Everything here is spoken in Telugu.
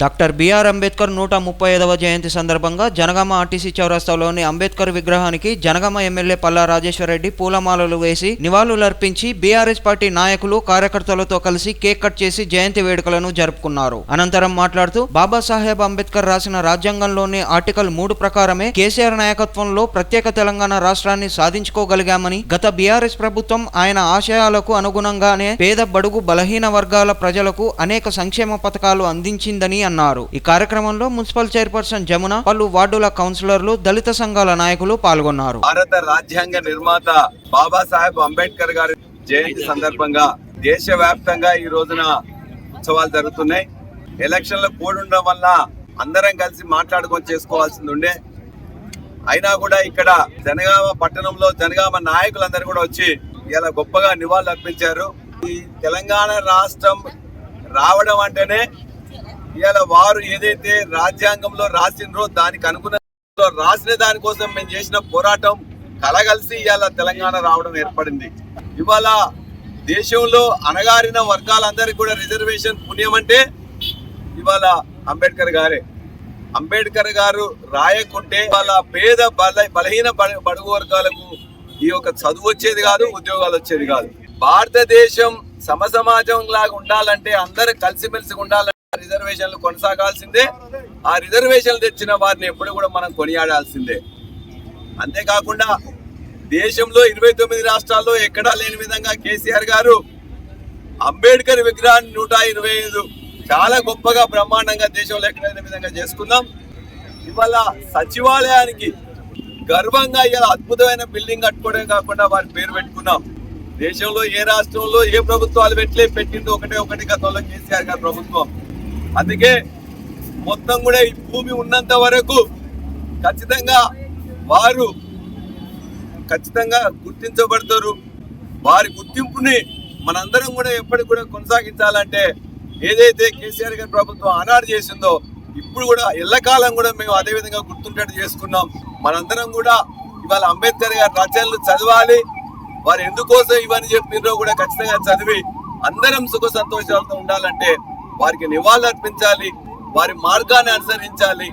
డాక్టర్ బిఆర్ అంబేద్కర్ నూట ముప్పై ఐదవ జయంతి సందర్భంగా జనగామ ఆర్టీసీ చౌరస్తాలోని అంబేద్కర్ విగ్రహానికి జనగామ ఎమ్మెల్యే పల్లా రాజేశ్వరరెడ్డి పూలమాలలు వేసి నివాళులర్పించి బీఆర్ఎస్ పార్టీ నాయకులు కార్యకర్తలతో కలిసి కేక్ కట్ చేసి జయంతి వేడుకలను జరుపుకున్నారు. అనంతరం మాట్లాడుతూ బాబాసాహెబ్ అంబేద్కర్ రాసిన రాజ్యాంగంలోని ఆర్టికల్ మూడు ప్రకారమే కేసీఆర్ నాయకత్వంలో ప్రత్యేక తెలంగాణ రాష్ట్రాన్ని సాధించుకోగలిగామని గత బీఆర్ఎస్ ప్రభుత్వం ఆయన ఆశయాలకు అనుగుణంగానే పేద బడుగు బలహీన వర్గాల ప్రజలకు అనేక సంక్షేమ పథకాలు అందించిందని అన్నారు. ఈ కార్యక్రమంలో మున్సిపల్ చైర్పర్సన్ జమున పలు వార్డుల కౌన్సిలర్లు దళిత సంఘాల నాయకులు పాల్గొన్నారు. భారత రాజ్యాంగ నిర్మాత బాబాసాహెబ్ అంబేద్కర్ గారి జయంతి సందర్భంగా దేశవ్యాప్తంగా ఈ రోజున ఉత్సవాలు జరుగుతున్నాయి. ఎలక్షన్ల కోడ్ ఉండడం వల్ల అందరం కలిసి మాట్లాడుకొని చేసుకోవాల్సింది ఉండే. అయినా కూడా ఇక్కడ జనగామ పట్టణంలో జనగామ నాయకులందరూ కూడా వచ్చి ఇలా గొప్పగా నివాళులు అర్పించారు ఈ తెలంగాణ రాష్ట్రం రావడం అంటేనే ఇవాళ వారు ఏదైతే రాజ్యాంగంలో రాసిండ్రో దానికి అనుగుణంగా రాసిన దానికోసం మేము చేసిన పోరాటం కలగలిసి ఇవాళ తెలంగాణ రావడం ఏర్పడింది. ఇవాళ దేశంలో అణగారిన వర్గాలందరికీ కూడా రిజర్వేషన్ పుణ్యం అంటే ఇవాళ అంబేద్కర్ గారే. అంబేద్కర్ గారు రాయకుంటే వాళ్ళ పేద బల బలహీన బడ- బడుగు వర్గాలకు ఈ యొక్క చదువు వచ్చేది కాదు ఉద్యోగాలు వచ్చేది కాదు. భారతదేశం సమసమాజం లాగా ఉండాలంటే అందరు కలిసిమెలిసి ఉండాలంటే రిజర్వేషన్లు కొనసాగాల్సిందే. ఆ రిజర్వేషన్లు తెచ్చిన వారిని ఎప్పుడు కూడా మనం కొనియాడాల్సిందే. అంతేకాకుండా దేశంలో ఇరవై తొమ్మిది రాష్ట్రాల్లో ఎక్కడా లేని విధంగా కేసీఆర్ గారు అంబేద్కర్ విగ్రహాన్ని నూట ఇరవై ఐదు చాలా గొప్పగా బ్రహ్మాండంగా దేశంలో ఎక్కడైన విధంగా చేసుకుందాం ఇవాళ సచివాలయానికి గర్వంగా ఇలా అద్భుతమైన బిల్డింగ్ కట్టుకోవడం కాకుండా వారి పేరు పెట్టుకున్నాం. దేశంలో ఏ రాష్ట్రంలో ఏ ప్రభుత్వాలు పెట్టలే పెట్టింది ఒకటే ఒకటి గతంలో కేసీఆర్ గారి ప్రభుత్వం. అందుకే మొత్తం కూడా ఈ భూమి ఉన్నంత వరకు ఖచ్చితంగా వారు ఖచ్చితంగా గుర్తించబడతారు. వారి గుర్తింపుని మనందరం కూడా ఎప్పటికి కూడా కొనసాగించాలంటే ఏదైతే కేసీఆర్ గారి ప్రభుత్వం ఆనాడు చేసిందో ఇప్పుడు కూడా ఎల్లకాలం కూడా మేము అదే విధంగా గుర్తుంటట్టు చేసుకున్నాం. మనందరం కూడా ఇవాళ అంబేద్కర్ గారి రచనలు చదవాలి. వారు ఎందుకోసం ఇవన్నీ చెప్పిండ్రో కూడా ఖచ్చితంగా చదివి అందరం సుఖ సంతోషాలతో ఉండాలంటే వారికి నివాళులు అర్పించాలి వారి మార్గాన్ని అనుసరించాలి.